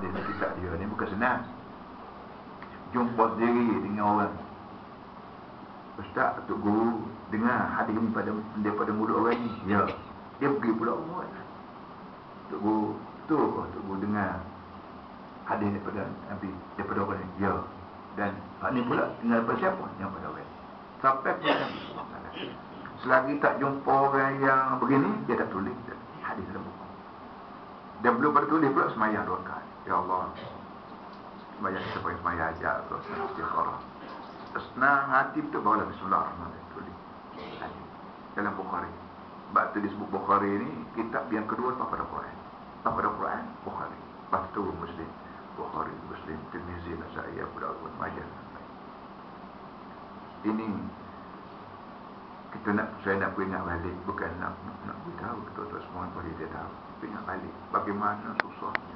hadis ni kitab dia ni bukan senang. Jumpa sendiri dengan orang. Ustaz, Tok Guru dengar hadis ni pada daripada mulut orang ni. Ya. Dia pergi pula umur. Tok Guru, tu Tok Guru dengar hadis daripada Nabi daripada orang ni. Ya. Dan hak ni pula dengar daripada siapa? Yang pada orang. Sampai ke Nabi. Selagi tak jumpa orang yang begini, dia tak tulis hadis dalam buku. Dan belum pada tulis pula semayang dua kali. Ya Allah. Semayang kita pakai semayang ajar. Terus istiqarah. Senang hati betul bahawa Bismillahirrahmanirrahim. Tulis. Hadis. Dalam Bukhari. Sebab tu disebut Bukhari ni, kitab yang kedua tak pada Quran. Tak pada Quran, Bukhari. Lepas tu Muslim. Bukhari, Muslim, Tirmizi, Nasai, Abu Dawud, Majah. Ini kita nak saya nak ingat balik. Bukan nak nak beritahu. Kita semua boleh dia tahu. Ingat balik. Bagaimana susahnya